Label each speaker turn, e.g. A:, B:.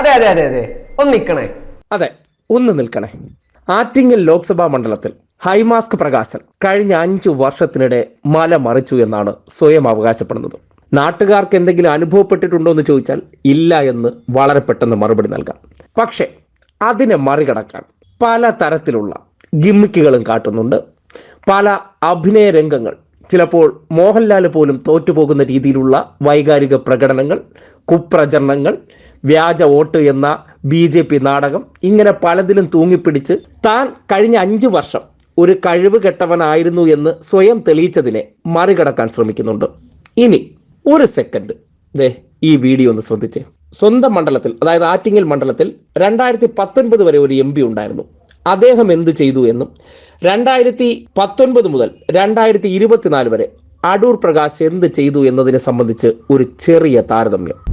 A: അതെ അതെ അതെ അതെ. ഒന്ന് നിൽക്കണേ.
B: അതെ ഒന്ന് നിൽക്കണേ. ആറ്റിങ്ങൽ ലോക്സഭാ മണ്ഡലത്തിൽ ഹൈമാസ്ക് പ്രകാശൻ കഴിഞ്ഞ അഞ്ചു വർഷത്തിനിടെ മല മറിച്ചു എന്നാണ് സ്വയം അവകാശപ്പെടുന്നത്. നാട്ടുകാർക്ക് എന്തെങ്കിലും അനുഭവപ്പെട്ടിട്ടുണ്ടോ എന്ന് ചോദിച്ചാൽ ഇല്ല എന്ന് വളരെ പെട്ടെന്ന് മറുപടി നൽകാം. പക്ഷേ അതിനെ മറികടക്കാൻ പല തരത്തിലുള്ള ഗിമ്മിക്കുകളും കാട്ടുന്നുണ്ട്. പല അഭിനയ രംഗങ്ങൾ ചിലപ്പോൾ മോഹൻലാൽ പോലും തോറ്റുപോകുന്ന രീതിയിലുള്ള വൈകാരിക പ്രകടനങ്ങൾ കുപ്രചരണങ്ങൾ വ്യാജ വോട്ട് എന്ന ബി ജെ പി നാടകം ഇങ്ങനെ പലതിലും തൂങ്ങിപ്പിടിച്ച് താൻ കഴിഞ്ഞ അഞ്ചു വർഷം ഒരു കഴിവ് കെട്ടവനായിരുന്നു എന്ന് സ്വയം തെളിയിച്ചതിനെ മറികടക്കാൻ ശ്രമിക്കുന്നുണ്ട്. ഇനി ഒരു സെക്കൻഡ്. ദേ ഈ വീഡിയോ ഒന്ന് ശ്രദ്ധിച്ച്. സ്വന്തം മണ്ഡലത്തിൽ അതായത് ആറ്റിങ്ങൽ മണ്ഡലത്തിൽ രണ്ടായിരത്തി പത്തൊൻപത് വരെ ഒരു എം പി ഉണ്ടായിരുന്നു. അദ്ദേഹം എന്ത് ചെയ്തു എന്നും രണ്ടായിരത്തി പത്തൊൻപത് മുതൽ രണ്ടായിരത്തി ഇരുപത്തിനാല് വരെ അടൂർ പ്രകാശ് എന്ത് ചെയ്തു എന്നതിനെ സംബന്ധിച്ച് ഒരു ചെറിയ താരതമ്യം.